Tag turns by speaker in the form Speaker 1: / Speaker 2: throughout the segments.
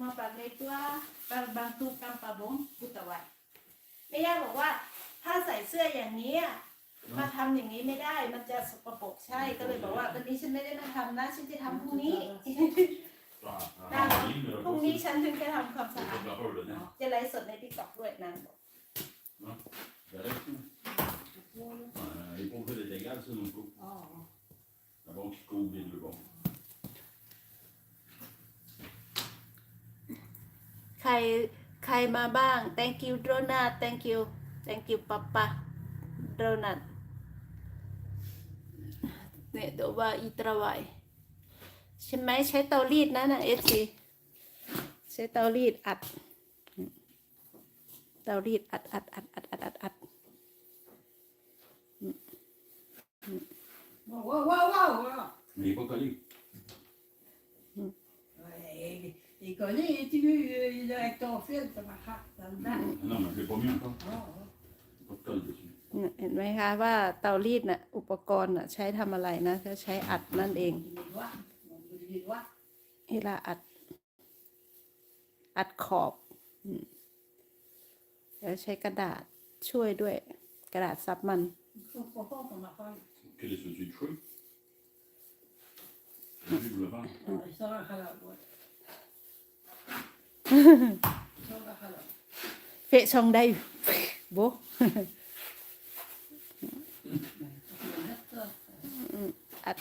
Speaker 1: มาปากเลยตัวบางบางตูกำปะบงกุตะวันแม่ย่าบอกว่า ถ้าใส่เสื้ออย่างนี้อะมาทำอย่างนี้ไม่ได้ มันจะสกปรกใช่ก็เลยบอกว่าวันนี้ฉันไม่ได้มาทำนะฉันจะทำพรุ่งนี้
Speaker 2: Ja, han har inne
Speaker 1: พรุ่งนี้ฉันถึงจะทำความสะอาด
Speaker 2: koppla hålet ner.
Speaker 1: จะไลฟ์สดในติ๊กต็อกด้วยนา รใครมาบ้าง thank you donut thank you thank you papa donut เนี่ยเดี๋ยวว่าอีตราไวใช่ไหมใช้เตารีดนะนะเอซีใช้เตารีดอัด เตารีดอัดอัดอัดอัดอัดอัดอัด
Speaker 3: Wow, wow, wow, wow, wow.
Speaker 2: Men il est pas collé.
Speaker 3: Ouais, Il est collé, tu veux, il est avec ton fil, ça m'a fait dans le dedans.
Speaker 2: Ah Non, mais je l'ai pas mis encore.
Speaker 3: Ah, ah.
Speaker 2: Pas de colle dessus.
Speaker 1: เนี่ยเห็นไหมคะว่าเตารีดน่ะอุปกรณ์น่ะใช้ทำอะไรนะก็ใช้อัดนั่นเอง
Speaker 3: Les doigts, on brûle les doigts.
Speaker 1: เวลาอัด อัดขอบอืมแล้วใช้กระดาษช่วยด้วย กระดาษซับมัน
Speaker 3: Il faut pas fort qu'on m'a fait.
Speaker 2: Quel est celui de cheveux J'ai vu le vent.
Speaker 3: Ah, il sort un halal, ouais. Il sort un halal.
Speaker 1: เฟะชองได้โบ
Speaker 3: Il faut mettre ça.
Speaker 1: อัด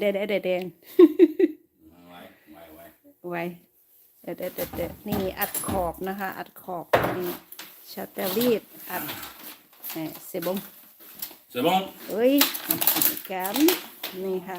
Speaker 1: เด็ดเด็ดเด็ดไว้เด็ดเด็ดเด็ดเดดนี่อัดขอบนะคะ อัดขอบนี่ชัตเตอรีดอัดนี่เสบง
Speaker 2: C'est bon
Speaker 1: เอ้ยแกมนี่ค่ะ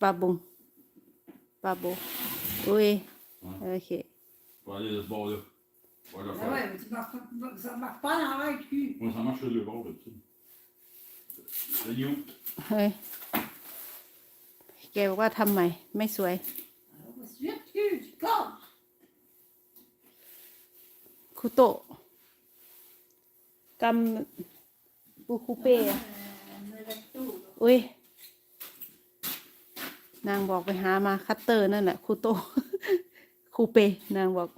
Speaker 3: ça
Speaker 2: marche pas.
Speaker 1: ปาบุงปาบุอุ้ยโอเค
Speaker 2: Faut aller de ce bord-là. On va le
Speaker 3: Ah
Speaker 2: faire.
Speaker 3: ouais, mais tu marches pas- ça marche pas dans l'envers du cul.
Speaker 2: Moi, ça marche sur le bord, là, tu sais. C'est new.
Speaker 1: เฮ้ยแกบอกว่าทำใหม่ไม่สวย
Speaker 3: Alors, va suivre du cul, tu casses.
Speaker 1: คุโตะกำปูคูเป้อะ
Speaker 3: Euh, avec tout, là.
Speaker 1: อุ้ย นางบอกไปหามาคัตเตอร์นั่นแหละคูโตะคูเป นางบอก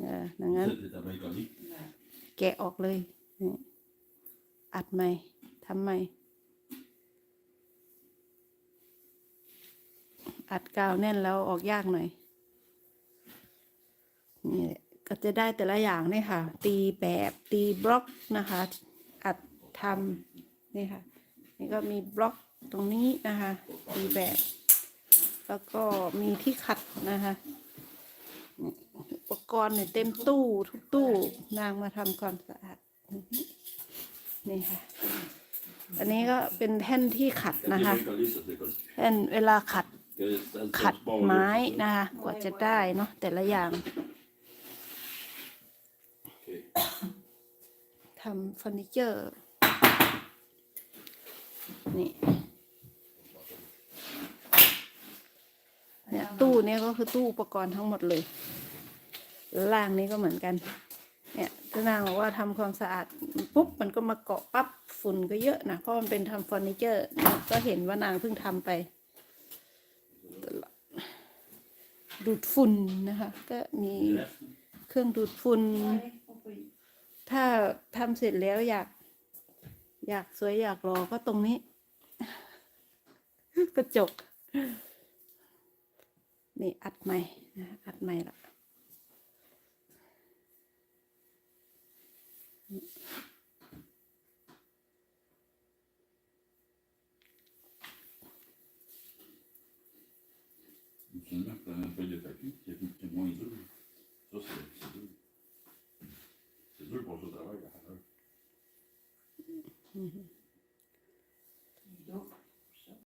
Speaker 1: เออดังนั้น
Speaker 2: C'est ta bien collé.
Speaker 3: Ouais.
Speaker 1: แกะออกเลยนี่อัดใหม่ทำใหม่อัดกาวแน่นแล้วออกยากหน่อย นี่ก็จะได้แต่ละอย่างนี่ค่ะ ตีแบบตีบล็อกนะคะ อัดทำนี่ค่ะ นี่ก็มีบล็อกตรงนี้นะคะ ตีแบบ แล้วก็มีที่ขัดนะคะอุปกรณ์เนี่ยเต็มตู้ทุกตู้นางมาทำความสะอาดนี่ค่ะ อันนี้ก็เป็นแท่นที่ขัดนะคะแท่นเวลาขัดขัดไม้นะคะกว่าจะได้เนาะแต่ละอย่างทำเฟอร์นิเจอร์นี่ เนี่ยตู้เนี้ยก็คือตู้อุปกรณ์ทั้งหมดเลย ล่างนี้ก็เหมือนกัน เนี่ยถ้านางบอกว่าทำความสะอาดปุ๊บมันก็มาเกาะปั๊บฝุ่นก็เยอะนะเพราะมันเป็นทำเฟอร์นิเจอร์ ก็เห็นว่านางเพิ่งทำไปดูดฝุ่นนะคะ ก็มีเครื่องดูดฝุ่นถ้าทำเสร็จแล้วอยาก อยากสวยอยากรอก็ตรงนี้ กระจก นี่อัดใหม่นะอัดใหม่ละ
Speaker 2: Finalement, tu prends une feuille de papier, qui est qui est moins dur.